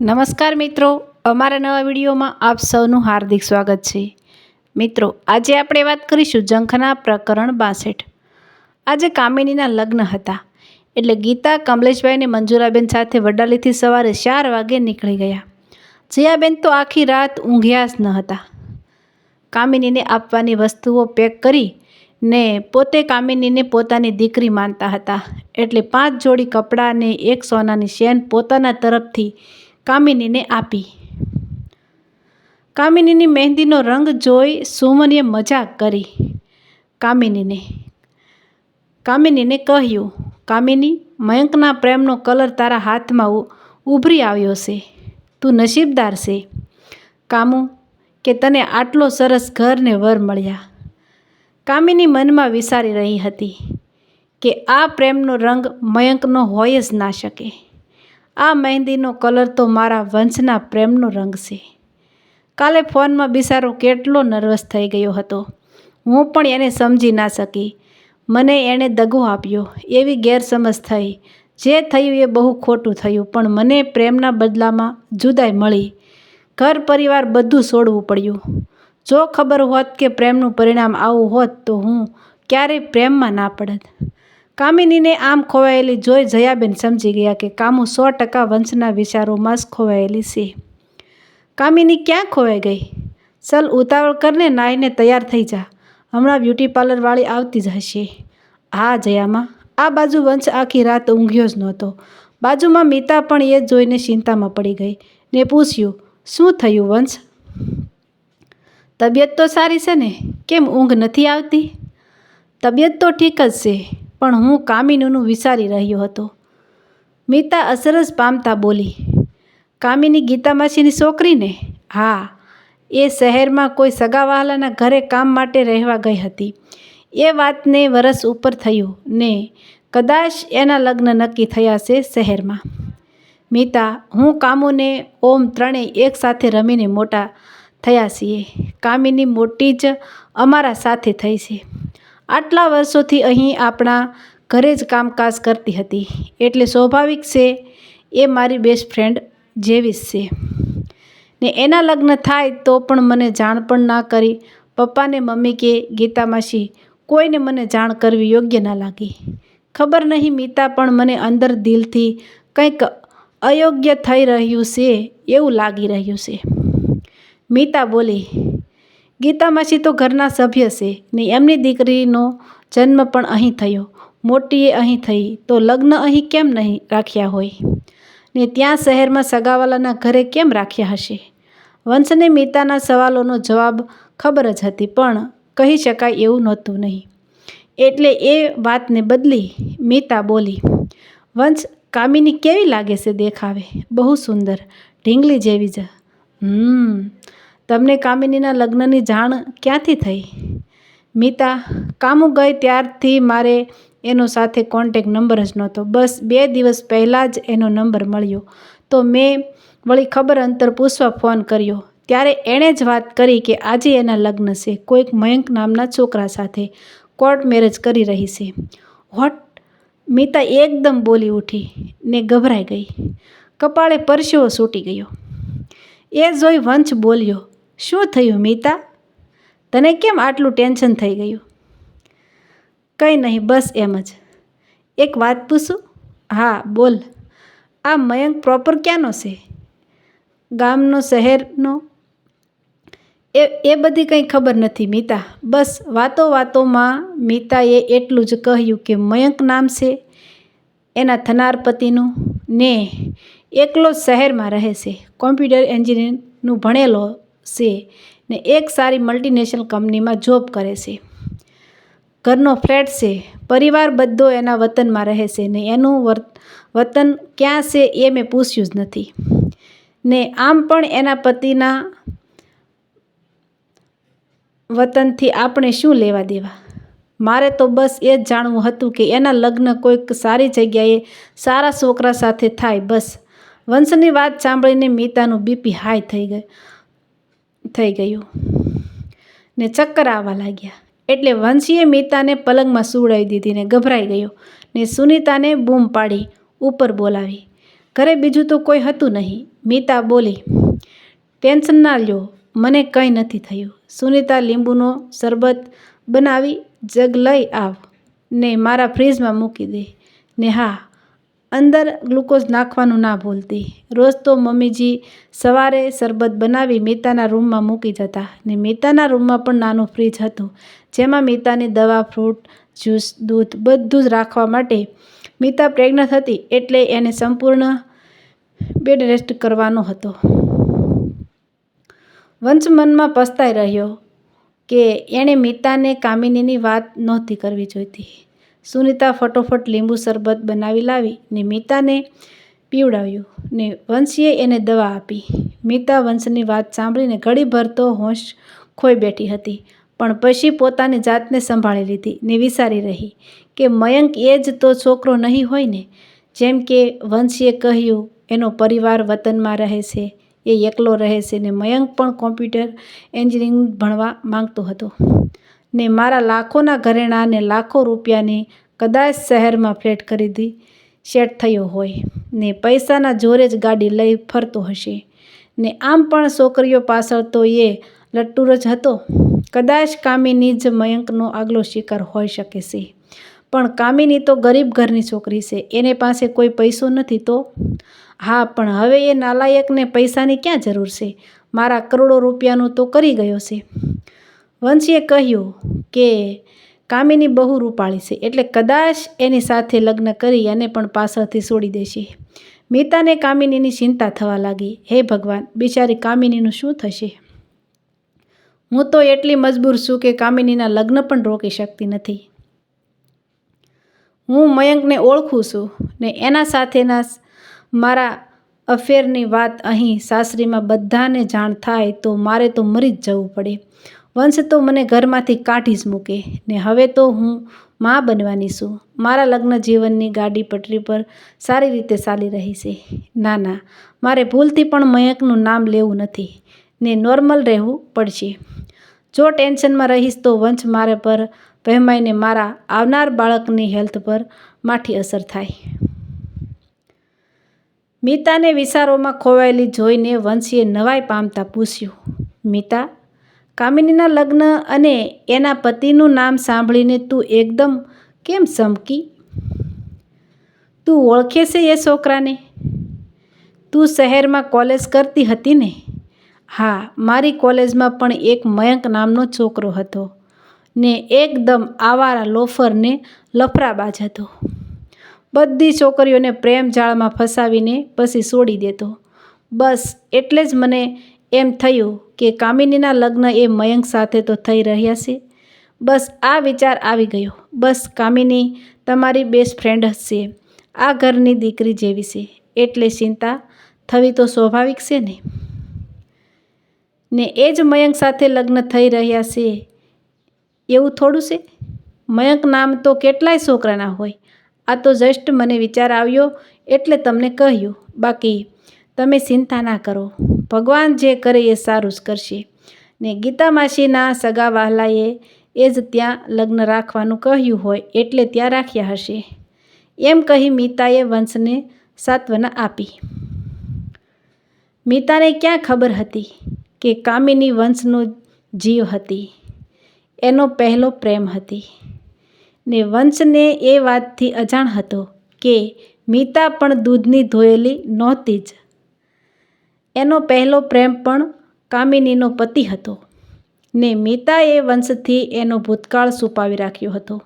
નમસ્કાર મિત્રો, અમારા નવા વિડીયોમાં આપ સૌનું હાર્દિક સ્વાગત છે. મિત્રો, આજે આપણે વાત કરીશું જંખના પ્રકરણ બાસઠ. આજે કામિનીના લગ્ન હતા, એટલે ગીતા કમલેશભાઈને મંજુરાબેન સાથે વડાલીથી સવારે ચાર વાગે નીકળી ગયા. જયાબેન તો આખી રાત ઊંઘ્યા જ ન હતા. કામિનીને આપવાની વસ્તુઓ પેક કરી ને પોતે કામિનીને પોતાની દીકરી માનતા હતા, એટલે પાંચ જોડી કપડાં અને એક સોનાની શેન પોતાના તરફથી કામિનીને આપી. કામિનીની મહેંદીનો રંગ જોઈ સુમનીએ મજાક કરી. કામિનીને. કામિનીને કહ્યું, કામિની, મયંકના પ્રેમનો કલર તારા હાથમાં ઉભરી આવ્યો છે. તું નસીબદાર છે. કામુ, કે તને આટલો સરસ ઘરને વર મળ્યા. કામિની મનમાં વિચારી રહી હતી કે આ પ્રેમનો રંગ મયંકનો હોય જ ના શકે. આ મહેંદીનો કલર તો મારા વંશના પ્રેમનો રંગ છે. કાલે ફોનમાં બિસારો કેટલો નર્વસ થઈ ગયો હતો. હું પણ એને સમજી ના શકી. મને એણે દગો આપ્યો. એવી ગેરસમજ થઈ. જે થયું એ બહુ ખોટું થયું, પણ મને પ્રેમના બદલામાં જુદાઈ મળી. ઘર પરિવાર બધું છોડવું પડ્યું. જો ખબર હોત કે પ્રેમનું પરિણામ આવું હોત તો હું ક્યારેય પ્રેમમાં ના પડત. કામિનીને આમ ખોવાયેલી જોઈ જયાબેન સમજી ગયા કે કામુ સો ટકા વંશના વિચારોમાં જ ખોવાયેલી છે. કામિની ક્યાં ખોવાઈ ગઈ? ચલ ઉતાવળ કરને નાહીને તૈયાર થઈ જા. હમણાં બ્યુટી પાર્લરવાળી આવતી જ હશે. હા, જયામાં. આ બાજુ વંશ આખી રાત ઊંઘ્યો જ નહોતો. બાજુમાં મીતા પણ એ જોઈને ચિંતામાં પડી ગઈ ને પૂછ્યું, શું થયું વંશ? તબિયત તો સારી છે ને? કેમ ઊંઘ નથી આવતી? તબિયત તો ઠીક જ છે. પણ હું કામિનીનું વિચારી રહ્યો હતો. મીતા અસરજ પામતા બોલી, કામિની ગીતા માસીની છોકરીને? હા, એ શહેરમાં કોઈ સગાવહાલાના ઘરે કામ માટે રહેવા ગઈ હતી. એ વાતને વરસ ઉપર થયું. ને કદાચ એના લગ્ન નક્કી થયા છે શહેરમાં. મીતા, હું કામુને ઓમ ત્રણેય એકસાથે રમીને મોટા થયા છીએ. કામિની મોટી જ અમારા સાથે થઈ છે. આટલા વર્ષોથી અહીં આપણા ઘરે જ કામકાજ કરતી હતી. એટલે સ્વાભાવિક છે, એ મારી બેસ્ટ ફ્રેન્ડ જેવી જ છે. ને એના લગ્ન થાય તો પણ મને જાણ પણ ના કરી. પપ્પાને મમ્મી કે, ગીતા માસી, કોઈને મને જાણ કરવી યોગ્ય ના લાગી. ખબર નહીં મીતા, પણ મને અંદર દિલથી કંઈક અયોગ્ય થઈ રહ્યું છે એવું લાગી રહ્યું છે. મીતા બોલી ગીતા માસી તો ઘરના સભ્ય છે ને એમની દીકરીનો જન્મ પણ અહીં થયો. મોટીએ અહીં થઈ તો લગ્ન અહીં કેમ નહીં રાખ્યા હોય? ને ત્યાં શહેરમાં સગાવાલાના ઘરે કેમ રાખ્યા હશે? વંશને મીતાના સવાલોનો જવાબ ખબર જ હતી, પણ કહી શકાય એવું નહોતું નહીં. એટલે એ વાતને બદલી મીતા બોલી, વંશ, કામિની કેવી લાગે છે દેખાવે? બહુ સુંદર, ઢીંગલી જેવી જ. હમ તમને કામિનીના લગ્નની જાણ ક્યાંથી થઈ? મીતા, કામુ ગઈ ત્યારથી મારે એનો સાથે કોન્ટેક નંબર જ નહોતો. બસ બે દિવસ પહેલાં જ એનો નંબર મળ્યો. તો મેં વળી ખબર અંતર પૂછવા ફોન કર્યો. ત્યારે એણે જ વાત કરી કે આજે એના લગ્ન છે. કોઈક મયંક નામના છોકરા સાથે કોર્ટ મેરેજ કરી રહી છે. હોટ મીતા એકદમ બોલી ઉઠી ને ગભરાઈ ગઈ. કપાળે પરસેવો છૂટી ગયો. એ જોઈ વંશ બોલ્યો શું થયું મીતા? તને કેમ આટલું ટેન્શન થઈ ગયું? કંઈ નહીં, બસ એમ જ. એક વાત પૂછું? હા, બોલ. આ મયંક પ્રોપર ક્યાંનો છે? ગામનો, શહેરનો? એ એ બધી કંઈ ખબર નથી મીતા. બસ વાતો વાતોમાં મીતાએ એટલું જ કહ્યું કે મયંક નામ છે એના થનાર પતિનું ને, એકલો શહેરમાં રહે છે. કોમ્પ્યુટર એન્જિનિયરનું ભણેલો છે ને એક સારી મલ્ટીનેશનલ કંપનીમાં જોબ કરે છે. ઘરનો ફ્લેટ છે. પરિવાર બધો એના વતનમાં રહે છે ને એનું વતન ક્યાં છે એ મેં પૂછ્યું જ નથી. ને આમ પણ એના પતિના વતનથી આપણે શું લેવા દેવા? મારે તો બસ એ જ જાણવું હતું કે એના લગ્ન કોઈક સારી જગ્યાએ સારા છોકરા સાથે થાય બસ. વંશની વાત સાંભળીને મીતાનું બીપી હાઈ થઈ ગયું. થઈ ગયું. ને ચક્કર આવવા લાગ્યા. એટલે વંશીએ મીતાને પલંગમાં સુવડાવી દીધી ને ગભરાઈ ગયો. ને સુનીતાને બૂમ પાડી ઉપર બોલાવી. ઘરે બીજું તો કોઈ હતું નહીં. મીતા બોલી, ટેન્શન ના લ્યો, મને કંઈ નથી થયું. સુનિતા લીંબુનો શરબત બનાવી જગ લઈ આવ. ને મારા ફ્રીજમાં મૂકી દે. ને હા અંદર ગ્લુકોઝ નાખવાનું ના ભૂલતી. રોજ તો મમ્મીજી સવારે શરબત બનાવી મીતાના રૂમમાં મૂકી જતા ને મીતાના રૂમમાં પણ નાનું ફ્રીજ હતું, જેમાં મીતાની દવા, ફ્રૂટ, જ્યુસ, દૂધ બધું જ રાખવા માટે મીતા પ્રેગ્નન્ટ હતી એટલે એને સંપૂર્ણ બેડ રેસ્ટ કરવાનો હતો. વંશ મનમાં પસ્તાઈ રહ્યો કે એણે મીતાને કામિનીની વાત નહોતી કરવી જોઈતી. સુનિતા ફટોફટ લીંબુ શરબત બનાવી લાવી ને મીતાને પીવડાવ્યું ને વંશીએ એને દવા આપી. મીતા વંશની વાત સાંભળીને ઘડીભર તો હોશ ખોઈ બેઠી હતી, પણ પછી પોતાની જાતને સંભાળી લીધી ને વિચારી રહી કે મયંક એ જ તો છોકરો નહીં હોય ને. જેમ કે વંશીએ કહ્યું, એનો પરિવાર વતનમાં રહે છે, એ એકલો રહે છે ને. મયંક પણ કોમ્પ્યુટર એન્જિનિયરિંગ ભણવા માંગતો હતો. ને મારા લાખોના ઘરેણાંને લાખો રૂપિયાની કદાચ શહેરમાં ફ્લેટ ખરીદી સેટ થયો હોય ને પૈસાના જોરે જ ગાડી લઈ ફરતો હશે. ને આમ પણ છોકરીઓ પાછળ તો એ લટ્ટુર જ હતો. કદાચ કામિની જ મયંકનો આગલો શિકાર હોઈ શકે છે. પણ કામિની તો ગરીબ ઘરની છોકરી છે, એને પાસે કોઈ પૈસો નથી તો? હા, પણ હવે એ નાલાયકને પૈસાની ક્યાં જરૂર છે? મારા કરોડો રૂપિયાનું તો કરી ગયો છે. વંશીએ કહ્યું કે કામિની બહુ રૂપાળી છે એટલે કદાચ એની સાથે લગ્ન કરી અને પણ પાછળથી છોડી દેશે. મીતાને કામિનીની ચિંતા થવા લાગી. હે ભગવાન, બિચારી કામિનીનું શું થશે? હું તો એટલી મજબૂર છું કે કામિનીના લગ્ન પણ રોકી શકતી નથી. હું મયંકને ઓળખું છું ને એના સાથેના મારા અફેરની વાત અહીં સાસરીમાં બધાને જાણ થાય તો મારે તો મરી જ જવું પડે. વંશ તો મને ઘરમાંથી કાઢી જ મૂકે ને હવે તો હું માં બનવાની છું. મારા લગ્ન જીવનની ગાડી પટરી પર સારી રીતે ચાલી રહી છે. ના ના, મારે ભૂલથી પણ મયંકનું નામ લેવું નથી ને નોર્મલ રહેવું પડશે. જો ટેન્શનમાં રહીશ તો વંશ મારે પર વહેમાઈને મારા આવનાર બાળકની હેલ્થ પર માઠી અસર થાય. મીતાને વિચારોમાં ખોવાયેલી જોઈને વંશીએ નવાઈ પામતા પૂછ્યું, મીતા કામિનીના લગ્ન અને એના પતિનું નામ સાંભળીને તું એકદમ કેમ સમકી? તું ઓળખે છે એ છોકરાને? તું શહેરમાં કોલેજ કરતી હતી ને? હા, મારી કોલેજમાં પણ એક મયંક નામનો છોકરો હતો ને એકદમ આવારા લોફરને લફરાબાજ હતો. બધી છોકરીઓને પ્રેમ જાળમાં ફસાવીને પછી છોડી દેતો. બસ, એટલે જ મને એમ થયું કે કામિનીના લગ્ન એ મયંક સાથે તો થઈ રહ્યા છે. બસ આ વિચાર આવી ગયો. બસ કામિની તમારી બેસ્ટ ફ્રેન્ડ છે. આ ઘરની દીકરી જેવી છે. એટલે ચિંતા થવી તો સ્વાભાવિક છે ને? ને એ જ મયંક સાથે લગ્ન થઈ રહ્યા છે. એવું થોડું છે? મયંક નામ તો કેટલાય છોકરાના હોય. આ તો જસ્ટ મને વિચાર આવ્યો એટલે તમને કહ્યું. બાકી તમે ચિંતા ના કરો. ભગવાન જે કરે એ સારું જ કરશે. ને ગીતા માસીના સગા વહાલાએ એ જ ત્યાં લગ્ન રાખવાનું કહ્યું હોય એટલે ત્યાં રાખ્યા હશે. એમ કહી મીતાએ વંશને સાત્વના આપી. મીતાને ક્યાં ખબર હતી કે કામિની વંશનો જીવ હતી? એનો પહેલો પ્રેમ હતી. ને વંશને એ વાતથી અજાણ હતો કે મીતા પણ દૂધની ધોયેલી નહોતી જ. એનો પહેલો પ્રેમ પણ કામિનીનો પતિ હતો. ને મીતાએ વંશથી એનો ભૂતકાળ છુપાવી રાખ્યો હતો.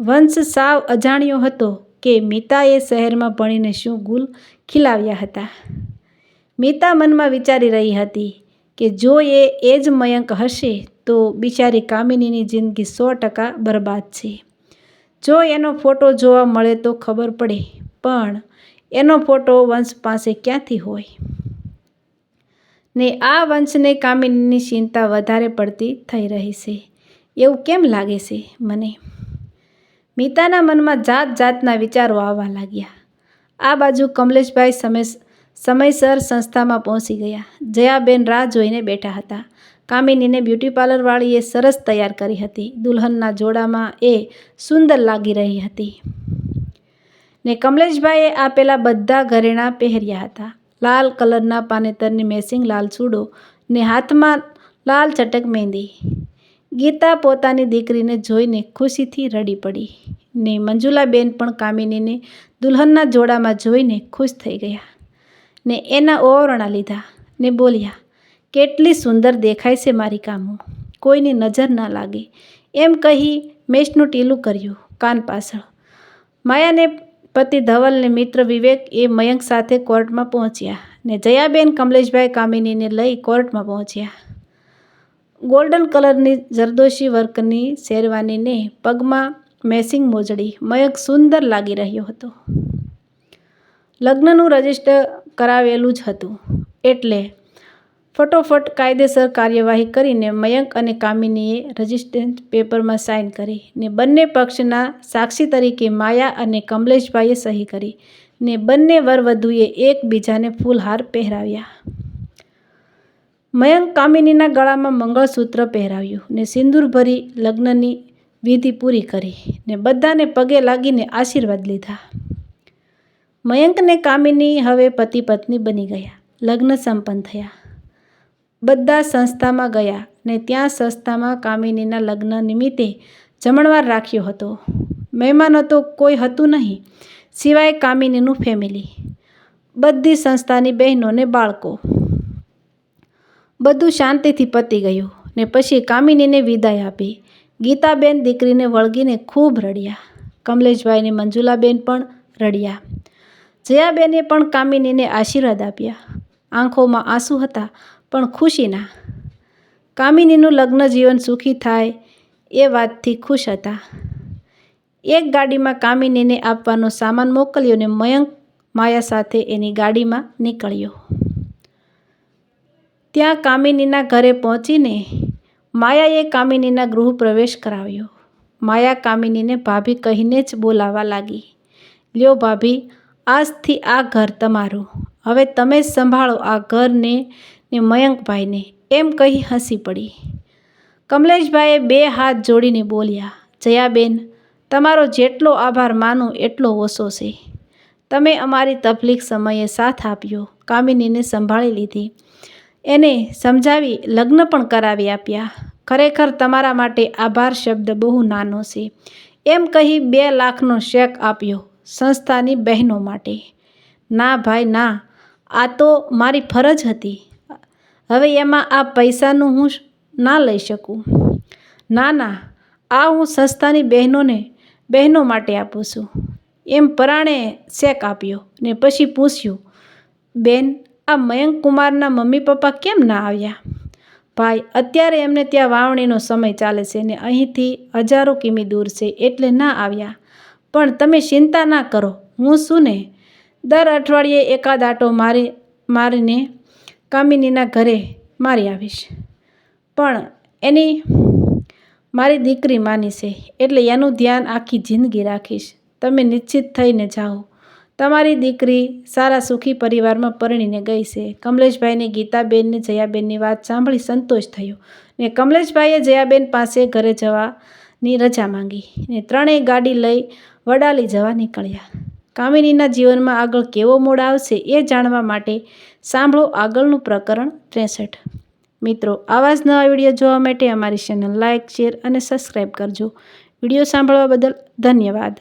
વંશ સાવ અજાણ્યો હતો કે મીતાએ શહેરમાં ભણીને શું ગુલ ખીલાવ્યા હતા. મીતા મનમાં વિચારી રહી હતી કે જો એ એ જ મયંક હશે તો બિચારી કામિનીની જિંદગી સો ટકા બરબાદ છે. જો એનો ફોટો જોવા મળે તો ખબર પડે, પણ એનો ફોટો વંશ પાસે ક્યાંથી હોય? ને આ વંશને કામિનીની ચિંતા વધારે પડતી થઈ રહી છે. એવું કેમ લાગે છે મને? મીતાના મનમાં જાત જાતના વિચારો આવવા લાગ્યા. આ બાજુ કમલેશભાઈ સમય સમયસર સંસ્થામાં પહોંચી ગયા. જયાબેન રાહ જોઈને બેઠા હતા. કામિનીને બ્યુટી પાર્લરવાળીએ સરસ તૈયાર કરી હતી. દુલ્હનના જોડામાં એ સુંદર લાગી રહી હતી. ને કમલેશભાઈએ આપેલા બધા ઘરેણાં પહેર્યા હતા. લાલ કલરના પાનેતરની મેસિંગ લાલ ચૂડો ને હાથમાં લાલ ચટક મહેંદી ગીતા પોતાની દીકરીને જોઈને ખુશીથી રડી પડી ને મંજુલાબેન પણ કામિનીને દુલ્હનના જોડામાં જોઈને ખુશ થઈ ગયા ને એના ઓવરણા લીધા ને બોલ્યા, કેટલી સુંદર દેખાય છે મારી કામો. કોઈની નજર ના લાગે. એમ કહી મેષનું ટીલું કર્યું કાન પાછળ. માયાને પતિ ધવલને મિત્ર વિવેક એ મયંક સાથે કોર્ટમાં પહોંચ્યા ને જયાબેન કમલેશભાઈ કામિનીને લઈ કોર્ટમાં પહોંચ્યા. ગોલ્ડન કલરની જરદોશી વર્કની શેરવાનીને પગમાં મેસિંગ મોજડી, મયંક સુંદર લાગી રહ્યો હતો. લગ્નનું રજિસ્ટર કરાવેલું જ હતું. એટલે ફટોફટ કાયદેસર કાર્યવાહી કરીને મયંક અને કામિનીએ રજિસ્ટન્સ પેપરમાં સાઇન કરી ને બંને પક્ષના સાક્ષી તરીકે માયા અને કમલેશભાઈએ સહી કરી ને બંને વરવધુએ એકબીજાને ફૂલહાર પહેરાવ્યા. મયંક કામિનીના ગળામાં મંગળસૂત્ર પહેરાવ્યું ને સિંદૂર ભરી લગ્નની વિધિ પૂરી કરી ને બધાને પગે લાગીને આશીર્વાદ લીધા. મયંકને કામિની હવે પતિ પત્ની બની ગયા, લગ્ન સંપન્ન થયા. બધા સંસ્થામાં ગયા ને ત્યાં સંસ્થામાં કામિનીના લગ્ન નિમિત્તે જમણવાર રાખ્યો હતો. મહેમાનો તો કોઈ હતું નહીં, સિવાય કામિનીનું ફેમિલી બધી સંસ્થાની બહેનોને બાળકો. બધું શાંતિથી પતી ગયું ને પછી કામિનીને વિદાય આપી. ગીતાબેન દીકરીને વળગીને ખૂબ રડ્યા. કમલેશભાઈને મંજુલાબેન પણ રડ્યા. જયાબેને પણ કામિનીને આશીર્વાદ આપ્યા. આંખોમાં આંસુ હતા. પણ ખુશીના. કામિનીનું લગ્ન જીવન સુખી થાય એ વાતથી ખુશ હતા. એક ગાડીમાં કામિનીને આપવાનો સામાન મોકલ્યો ને મયંક માયા સાથે એની ગાડીમાં નીકળ્યો. ત્યાં કામિનીના ઘરે પહોંચીને માયાએ કામિનીના ગૃહ પ્રવેશ કરાવ્યો. માયા કામિનીને ભાભી કહીને જ બોલાવા લાગી. લ્યો ભાભી, આજથી આ ઘર તમારું. હવે તમે જ સંભાળો આ ઘરને ને મયંકભાઈને એમ કહી હસી પડી. કમલેશભાઈએ બે હાથ જોડીને બોલ્યા, જયાબેન, તમારો જેટલો આભાર માનું એટલો ઓછો છે. તમે અમારી તકલીફ સમયે સાથ આપ્યો, કામિનીને સંભાળી લીધી. એને સમજાવી લગ્ન પણ કરાવી આપ્યા. ખરેખર તમારા માટે આભાર શબ્દ બહુ નાનો છે. એમ કહી બે લાખનો શેક આપ્યો સંસ્થાની બહેનો માટે. ના ભાઈ, ના. આ તો મારી ફરજ હતી. હવે એમાં આ પૈસાનું હું ના લઈ શકું. ના ના, આ હું સંસ્થાની બહેનોને, બહેનો માટે આપું છું. એમ પરાણે શેક આપ્યો ને પછી પૂછ્યું, બેન, આ મયંક કુમારના મમ્મી પપ્પા કેમ ના આવ્યા? ભાઈ, અત્યારે એમને ત્યાં વાવણીનો સમય ચાલે છે ને અહીંથી હજારો કિમી દૂર છે એટલે ના આવ્યા. પણ તમે ચિંતા ના કરો, હું શું ને? દર અઠવાડિયે એકાદ આટો મારી, મારીને કામિનીના ઘરે મારી આવીશ. પણ એની મારી દીકરી માની છે, એટલે એનું ધ્યાન આખી જિંદગી રાખીશ. તમે નિશ્ચિત થઈને જાઓ. તમારી દીકરી સારા સુખી પરિવારમાં પરણીને ગઈ છે. કમલેશભાઈને ગીતાબેનને જયાબેનની વાત સાંભળી સંતોષ થયો ને કમલેશભાઈએ જયાબેન પાસે ઘરે જવાની રજા માંગી ને ત્રણેય ગાડી લઈ વડાલી જવા નીકળ્યા. કામિનીના જીવનમાં આગળ કેવો મોડ આવશે એ જાણવા માટે સાંભળો આગળનું પ્રકરણ ત્રેસઠ. મિત્રો, આવા જ નવા વીડિયો જોવા માટે અમારી ચેનલ લાઇક શેર અને સબસ્ક્રાઈબ કરજો. વીડિયો સાંભળવા બદલ ધન્યવાદ.